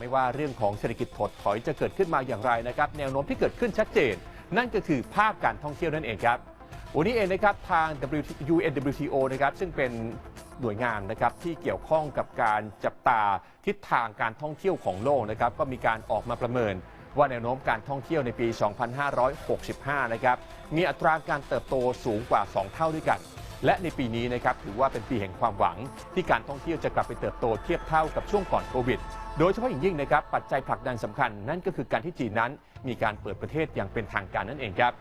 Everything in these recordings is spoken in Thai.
ไม่ว่าเรื่องของเศรษฐกิจถดถอยจะเกิดขึ้นมาอย่างไรนะครับ แนวโน้มที่เกิดขึ้นชัดเจน นั่นก็คือภาคการท่องเที่ยวนั่นเองครับ วันนี้เองนะครับทาง UNWTO นะครับซึ่งเป็นหน่วยงานนะครับที่เกี่ยวข้องกับการจับตาทิศทางการท่องเที่ยวของโลกนะครับก็มีการออกมาประเมิน ว่าแนวโน้มการท่องเที่ยวในปี 2565 นะครับมีอัตราการเติบโตสูงกว่า 2 เท่าด้วยกัน และในปีนี้นะครับถือว่าเป็นปีแห่งความหวัง ที่การท่องเที่ยวจะกลับไปเติบโตเทียบเท่ากับช่วงก่อนโควิด โดยเฉพาะอย่างยิ่งนะครับปัจจัยผลักดันสำคัญนั่นก็คือการที่จีนนั้น มีการเปิดประเทศอย่างเป็นทางการนั่นเองครับ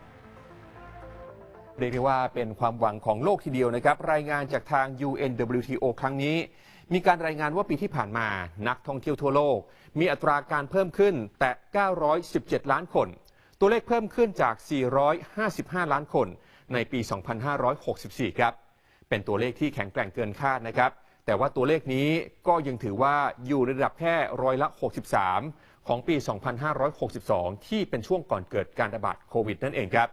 เรียกได้ว่าเป็นความหวังของโลกทีเดียวนะครับ รายงานจากทาง UNWTO ครั้งนี้ มีการรายงานว่าปีที่ผ่านมานักท่องเที่ยวทั่วโลก มีอัตราการเพิ่มขึ้นแต่ 917 ล้านคน ตัวเลขเพิ่มขึ้นจาก 455 ล้านคน ในปี 2564 ครับ เป็นตัวเลขที่แข็งแกร่งเกินคาดนะครับ แต่ว่าตัวเลขนี้ก็ยังถือว่าอยู่ในระดับแค่ร้อยละ 63 ของปี 2562 ที่เป็นช่วงก่อนเกิดการระบาดโควิดนั่นเองครับ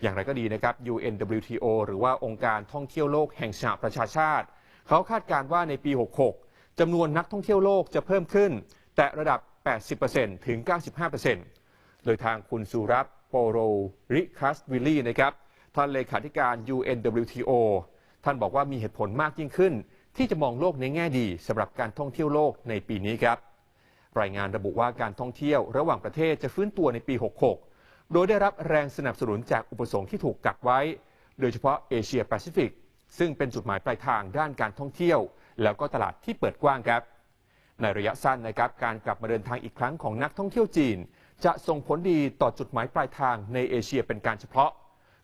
อย่างไรก็ดีนะครับ UNWTO หรือว่าองค์การท่องเที่ยวโลกแห่งสหประชาชาติ เขาคาดการณ์ว่าในปี 66จำนวนนักท่องเที่ยวโลกจะเพิ่มขึ้น แต่ระดับ 80%ถึง 95%โดยทางคุณสุรับโปโรริคัสวิลลี่นะครับ ท่านเลขาธิการ UNWTO ท่านบอกว่ามีเหตุผลมากยิ่งขึ้น ที่จะมองโลกในแง่ดีสำหรับการท่องเที่ยวโลกในปีนี้ครับ รายงานระบุว่าการท่องเที่ยวระหว่างประเทศจะฟื้นตัวในปี 66 โดยได้รับแรงสนับสนุนจากอุปสงค์ที่ถูกกักไว้ โดยเฉพาะเอเชียแปซิฟิกซึ่งเป็นจุดหมายปลายทางด้านการท่องเที่ยว แล้วก็ตลาดที่เปิดกว้างครับ ในระยะสั้นนะครับการกลับมาเดินทางอีกครั้งของนักท่องเที่ยวจีน จะส่งผลดีต่อจุดหมายปลายทางในเอเชียเป็นการเฉพาะ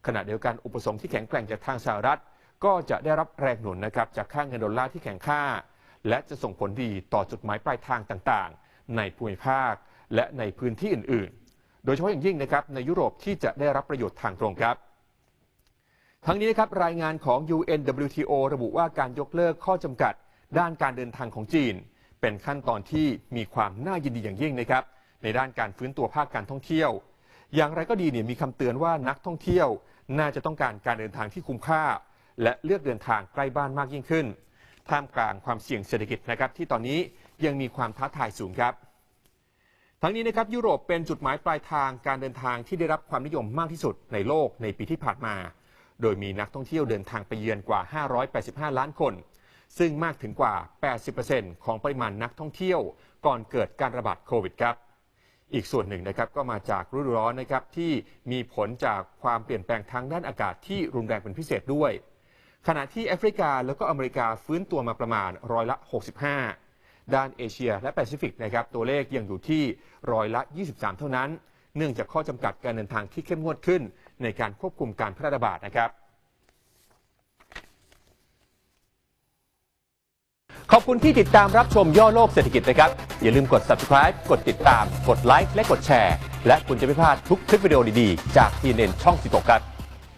ขณะเดียวกันอุปสงค์ที่แข็งแกร่งจากทางสหรัฐ ก็จะได้รับแรงหนุนนะครับจากค่าเงินดอลลาร์ที่แข็งค่า และจะส่งผลดีต่อจุดหมายปลายทางต่างๆ ในภูมิภาคและในพื้นที่อื่นๆ โดยเฉพาะอย่างยิ่งนะครับในยุโรปที่จะได้รับประโยชน์ทางตรงครับทั้งนี้นะครับรายงานของ UNWTO ระบุว่าการยกเลิกข้อจำกัด ด้านการเดินทางของจีน เป็นขั้นตอนที่มีความน่ายินดีอย่างยิ่งนะครับ ในด้านการฟื้นตัวภาคการท่องเที่ยว อย่างไรก็ดีเนี่ยมีคำเตือนว่านักท่องเที่ยวน่าจะต้องการการเดินทางที่คุ้มค่า และเลือกเดินทางใกล้บ้านมากยิ่งขึ้น ท่ามกลางความเสี่ยงเศรษฐกิจนะครับที่ตอนนี้ยังมีความท้าทายสูงครับ ทั้งนี้นะครับยุโรปเป็นจุดหมายปลายทางการเดินทางที่ได้รับความนิยมมากที่สุดในโลกในปีที่ผ่านมา โดยมีนักท่องเที่ยวเดินทางไปเยือนกว่า 585 ล้านคน ซึ่งมากถึงกว่า 80%ของปริมาณนักท่องเที่ยวก่อนเกิดการระบาดโควิดครับ อีกส่วนหนึ่งนะครับก็มาจากฤดูร้อนนะครับที่มีผลจากความเปลี่ยนแปลงทางด้านอากาศที่รุนแรงเป็นพิเศษด้วย ขณะที่แอฟริกาแล้วก็อเมริกาฟื้นตัวมาประมาณร้อยละ 65 ด้านเอเชียและแปซิฟิกนะครับตัวเลขยังอยู่ที่ร้อยละ 23 เท่านั้น เนื่องจากข้อจำกัดการเดินทางที่เข้มงวดขึ้น ในการควบคุมการแพร่ระบาดนะครับ ข อบคุณที่ติดตามรับชมย่อโลกเศรษฐกิจนะครับ อย่าลืมกด subscribe กดติดตาม กดไลค์และกดแชร์ และคุณจะไม่พลาดทุกคลิปวิดีโอดีๆ จาก TNN ช่อง 16 ครับ